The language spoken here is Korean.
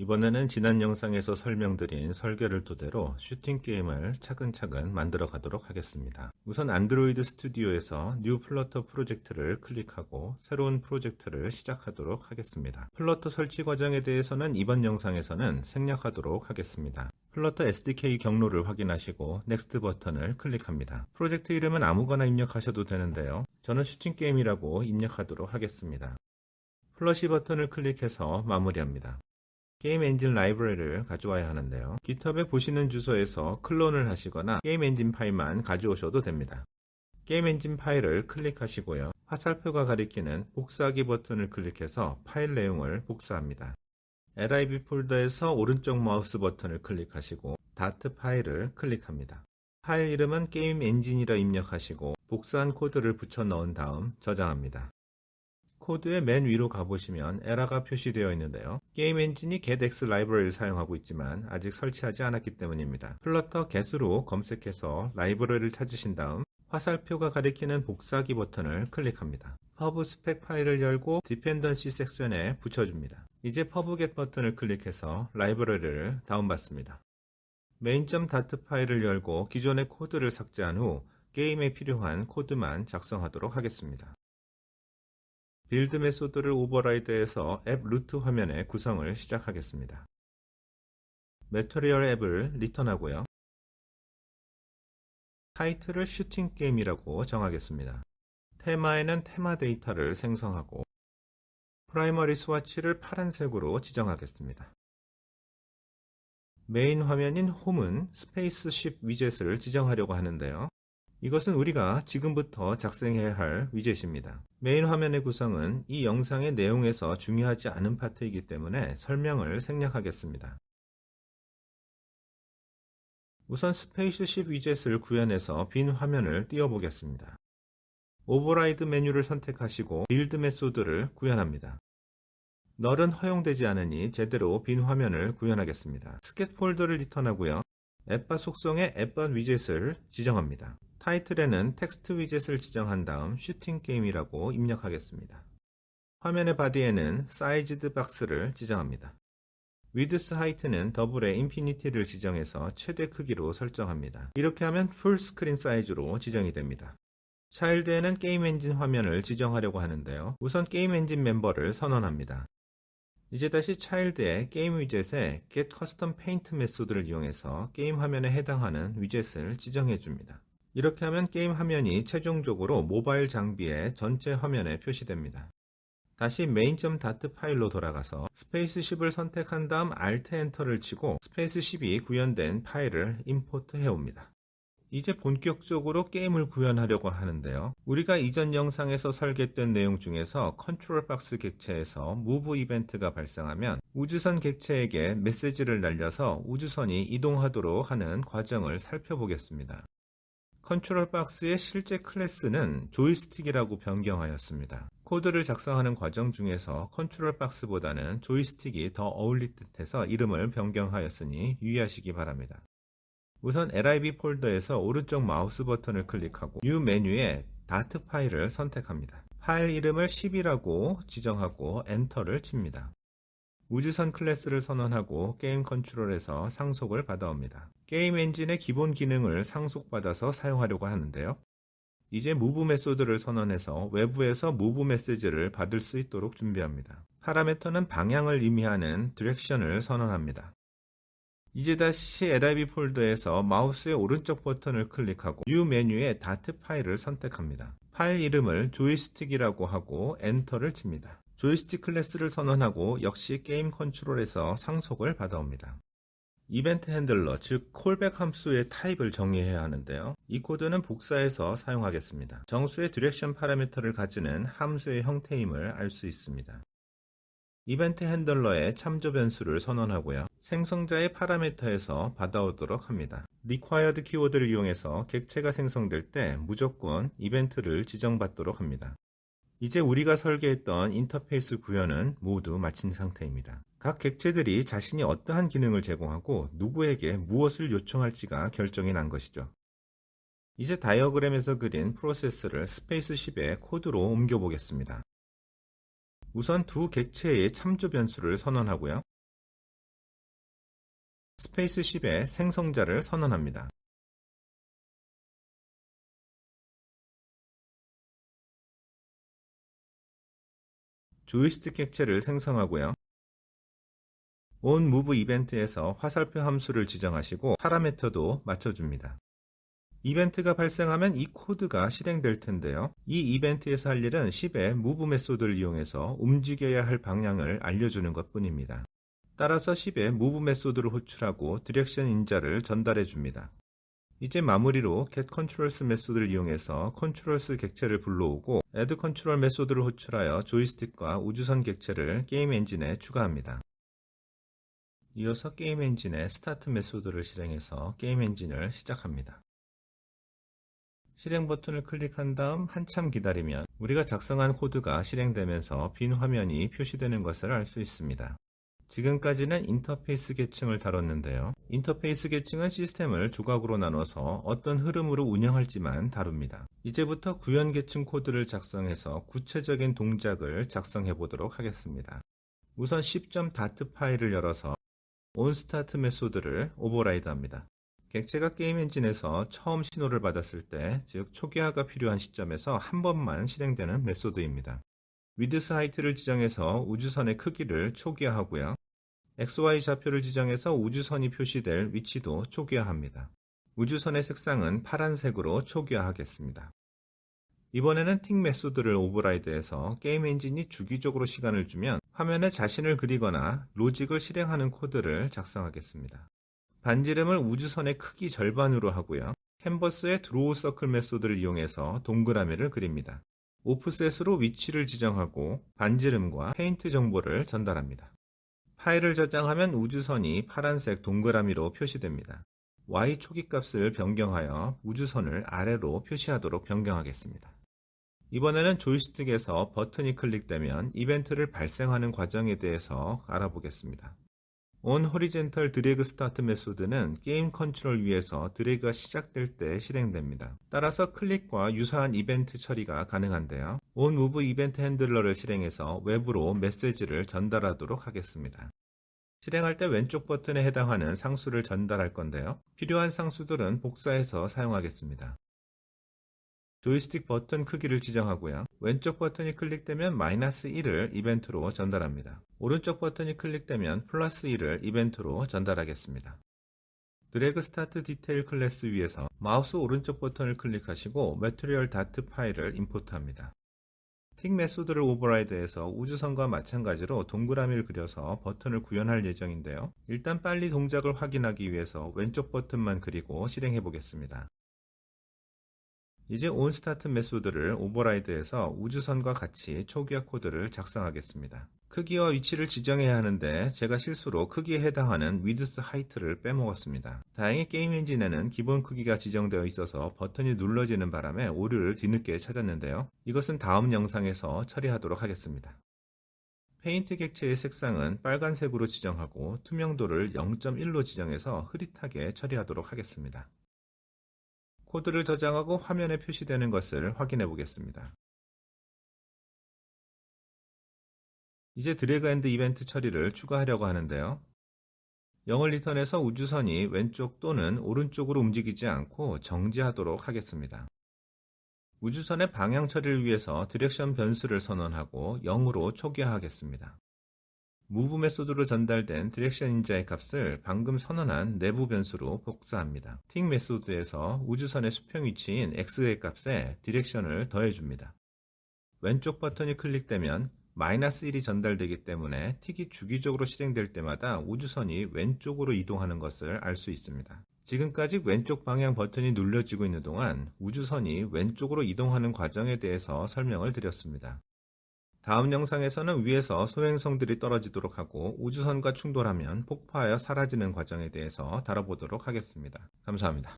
이번에는 지난 영상에서 설명드린 설계를 토대로 슈팅 게임을 차근차근 만들어 가도록 하겠습니다. 우선 안드로이드 스튜디오에서 뉴 플러터 프로젝트를 클릭하고 새로운 프로젝트를 시작하도록 하겠습니다. 플러터 설치 과정에 대해서는 이번 영상에서는 생략하도록 하겠습니다. 플러터 SDK 경로를 확인하시고 넥스트 버튼을 클릭합니다. 프로젝트 이름은 아무거나 입력하셔도 되는데요. 저는 슈팅 게임이라고 입력하도록 하겠습니다. 플러시 버튼을 클릭해서 마무리합니다. 게임 엔진 라이브러리를 가져와야 하는데요. GitHub에 보시는 주소에서 클론을 하시거나 게임 엔진 파일만 가져오셔도 됩니다. 게임 엔진 파일을 클릭하시고요. 화살표가 가리키는 복사하기 버튼을 클릭해서 파일 내용을 복사합니다. lib 폴더에서 오른쪽 마우스 버튼을 클릭하시고 다트 파일을 클릭합니다. 파일 이름은 게임 엔진이라 입력하시고 복사한 코드를 붙여 넣은 다음 저장합니다. 코드의 맨 위로 가보시면 에러가 표시되어 있는데요. 게임 엔진이 getX 라이브러리를 사용하고 있지만 아직 설치하지 않았기 때문입니다. 플러터 get으로 검색해서 라이브러리를 찾으신 다음 화살표가 가리키는 복사하기 버튼을 클릭합니다. 퍼브 스펙 파일을 열고 디펜던시 섹션에 붙여줍니다. 이제 퍼브 get 버튼을 클릭해서 라이브러리를 다운받습니다. main.dart 파일을 열고 기존의 코드를 삭제한 후 게임에 필요한 코드만 작성하도록 하겠습니다. 빌드 메소드를 오버라이드해서 앱 루트 화면의 구성을 시작하겠습니다. 메터리얼 앱을 리턴하고요. 타이틀을 슈팅 게임이라고 정하겠습니다. 테마에는 테마 데이터를 생성하고 프라이머리 스와치를 파란색으로 지정하겠습니다. 메인 화면인 홈은 스페이스쉽 위젯을 지정하려고 하는데요. 이것은 우리가 지금부터 작성해야 할 위젯입니다. 메인 화면의 구성은 이 영상의 내용에서 중요하지 않은 파트이기 때문에 설명을 생략하겠습니다. 우선 스페이스쉽 위젯을 구현해서 빈 화면을 띄워보겠습니다. 오버라이드 메뉴를 선택하시고 빌드 메소드를 구현합니다. 널은 허용되지 않으니 제대로 빈 화면을 구현하겠습니다. 스켓 폴더를 리턴하고요. 앱바 속성의 앱바 위젯을 지정합니다. 타이틀에는 텍스트 위젯을 지정한 다음 슈팅 게임이라고 입력하겠습니다. 화면의 바디에는 사이즈드 박스를 지정합니다. 위드스 하이트는 더블의 인피니티를 지정해서 최대 크기로 설정합니다. 이렇게 하면 풀 스크린 사이즈로 지정이 됩니다. 차일드에는 게임 엔진 화면을 지정하려고 하는데요. 우선 게임 엔진 멤버를 선언합니다. 이제 다시 차일드의 게임 위젯에 get custom paint 메소드를 이용해서 게임 화면에 해당하는 위젯을 지정해 줍니다. 이렇게 하면 게임 화면이 최종적으로 모바일 장비의 전체 화면에 표시됩니다. 다시 main.dart 파일로 돌아가서 스페이스 10을 선택한 다음 Alt 엔터를 치고 스페이스 10이 구현된 파일을 임포트 해옵니다. 이제 본격적으로 게임을 구현하려고 하는데요. 우리가 이전 영상에서 설계된 내용 중에서 컨트롤 박스 객체에서 무브 이벤트가 발생하면 우주선 객체에게 메시지를 날려서 우주선이 이동하도록 하는 과정을 살펴보겠습니다. 컨트롤 박스의 실제 클래스는 조이스틱이라고 변경하였습니다. 코드를 작성하는 과정 중에서 컨트롤 박스보다는 조이스틱이 더 어울릴 듯해서 이름을 변경하였으니 유의하시기 바랍니다. 우선 lib 폴더에서 오른쪽 마우스 버튼을 클릭하고 뉴 메뉴에 다트 파일을 선택합니다. 파일 이름을 10이라고 지정하고 엔터를 칩니다. 우주선 클래스를 선언하고 게임 컨트롤에서 상속을 받아옵니다. 게임 엔진의 기본 기능을 상속받아서 사용하려고 하는데요. 이제 무브 메소드를 선언해서 외부에서 무브 메시지를 받을 수 있도록 준비합니다. 파라메터는 방향을 의미하는 디렉션을 선언합니다. 이제 다시 lib 폴더에서 마우스의 오른쪽 버튼을 클릭하고 뉴 메뉴의 다트 파일을 선택합니다. 파일 이름을 조이스틱이라고 하고 엔터를 칩니다. 조이스틱 클래스를 선언하고 역시 게임 컨트롤에서 상속을 받아옵니다. 이벤트 핸들러, 즉 콜백 함수의 타입을 정의해야 하는데요. 이 코드는 복사해서 사용하겠습니다. 정수의 디렉션 파라미터를 가지는 함수의 형태임을 알 수 있습니다. 이벤트 핸들러의 참조 변수를 선언하고요. 생성자의 파라미터에서 받아오도록 합니다. required 키워드를 이용해서 객체가 생성될 때 무조건 이벤트를 지정받도록 합니다. 이제 우리가 설계했던 인터페이스 구현은 모두 마친 상태입니다. 각 객체들이 자신이 어떠한 기능을 제공하고 누구에게 무엇을 요청할지가 결정이 난 것이죠. 이제 다이어그램에서 그린 프로세스를 스페이스 10의 코드로 옮겨보겠습니다. 우선 두 객체의 참조 변수를 선언하고요. 스페이스십의 생성자를 선언합니다. 조이스틱 객체를 생성하고요. onMove 이벤트에서 화살표 함수를 지정하시고 파라미터도 맞춰줍니다. 이벤트가 발생하면 이 코드가 실행될 텐데요. 이 이벤트에서 할 일은 10의 move 메소드를 이용해서 움직여야 할 방향을 알려주는 것 뿐입니다. 따라서 10의 move 메소드를 호출하고 디렉션 인자를 전달해 줍니다. 이제 마무리로 getControls 메소드를 이용해서 컨트롤스 객체를 불러오고 addControl 메소드를 호출하여 조이스틱과 우주선 객체를 게임 엔진에 추가합니다. 이어서 게임 엔진에 스타트 메소드를 실행해서 게임 엔진을 시작합니다. 실행 버튼을 클릭한 다음 한참 기다리면 우리가 작성한 코드가 실행되면서 빈 화면이 표시되는 것을 알 수 있습니다. 지금까지는 인터페이스 계층을 다뤘는데요. 인터페이스 계층은 시스템을 조각으로 나눠서 어떤 흐름으로 운영할지만 다룹니다. 이제부터 구현 계층 코드를 작성해서 구체적인 동작을 작성해 보도록 하겠습니다. 우선 10.dart 파일을 열어서 onStart 메소드를 오버라이드 합니다. 객체가 게임 엔진에서 처음 신호를 받았을 때, 즉 초기화가 필요한 시점에서 한 번만 실행되는 메소드입니다. 위드스 하이트를 지정해서 우주선의 크기를 초기화하고요. XY 좌표를 지정해서 우주선이 표시될 위치도 초기화합니다. 우주선의 색상은 파란색으로 초기화하겠습니다. 이번에는 틱 메소드를 오버라이드해서 게임 엔진이 주기적으로 시간을 주면 화면에 자신을 그리거나 로직을 실행하는 코드를 작성하겠습니다. 반지름을 우주선의 크기 절반으로 하고요. 캔버스의 드로우 서클 메소드를 이용해서 동그라미를 그립니다. 오프셋으로 위치를 지정하고 반지름과 페인트 정보를 전달합니다. 파일을 저장하면 우주선이 파란색 동그라미로 표시됩니다. Y 초기 값을 변경하여 우주선을 아래로 표시하도록 변경하겠습니다. 이번에는 조이스틱에서 버튼이 클릭되면 이벤트를 발생하는 과정에 대해서 알아보겠습니다. On horizontal drag start 메소드는 게임 컨트롤 위에서 드래그가 시작될 때 실행됩니다. 따라서 클릭과 유사한 이벤트 처리가 가능한데요. on move 이벤트 핸들러를 실행해서 외부로 메시지를 전달하도록 하겠습니다. 실행할 때 왼쪽 버튼에 해당하는 상수를 전달할 건데요. 필요한 상수들은 복사해서 사용하겠습니다. 조이스틱 버튼 크기를 지정하고요. 왼쪽 버튼이 클릭되면 마이너스 1을 이벤트로 전달합니다. 오른쪽 버튼이 클릭되면 플러스 1을 이벤트로 전달하겠습니다. 드래그 스타트 디테일 클래스 위에서 마우스 오른쪽 버튼을 클릭하시고 매트리얼 다트 파일을 임포트합니다. 틱 메소드를 오버라이드해서 우주선과 마찬가지로 동그라미를 그려서 버튼을 구현할 예정인데요. 일단 빨리 동작을 확인하기 위해서 왼쪽 버튼만 그리고 실행해 보겠습니다. 이제 onStart 메소드를 오버라이드해서 우주선과 같이 초기화 코드를 작성하겠습니다. 크기와 위치를 지정해야 하는데 제가 실수로 크기에 해당하는 width height를 빼먹었습니다. 다행히 게임 엔진에는 기본 크기가 지정되어 있어서 버튼이 눌러지는 바람에 오류를 뒤늦게 찾았는데요. 이것은 다음 영상에서 처리하도록 하겠습니다. 페인트 객체의 색상은 빨간색으로 지정하고 투명도를 0.1로 지정해서 흐릿하게 처리하도록 하겠습니다. 코드를 저장하고 화면에 표시되는 것을 확인해 보겠습니다. 이제 드래그 앤드 이벤트 처리를 추가하려고 하는데요. 0을 리턴해서 우주선이 왼쪽 또는 오른쪽으로 움직이지 않고 정지하도록 하겠습니다. 우주선의 방향 처리를 위해서 디렉션 변수를 선언하고 0으로 초기화하겠습니다. Move 메소드로 전달된 디렉션 인자의 값을 방금 선언한 내부 변수로 복사합니다. 틱 메소드에서 우주선의 수평 위치인 x의 값에 디렉션을 더해줍니다. 왼쪽 버튼이 클릭되면 마이너스 1이 전달되기 때문에 틱이 주기적으로 실행될 때마다 우주선이 왼쪽으로 이동하는 것을 알 수 있습니다. 지금까지 왼쪽 방향 버튼이 눌려지고 있는 동안 우주선이 왼쪽으로 이동하는 과정에 대해서 설명을 드렸습니다. 다음 영상에서는 위에서 소행성들이 떨어지도록 하고 우주선과 충돌하면 폭파하여 사라지는 과정에 대해서 다뤄보도록 하겠습니다. 감사합니다.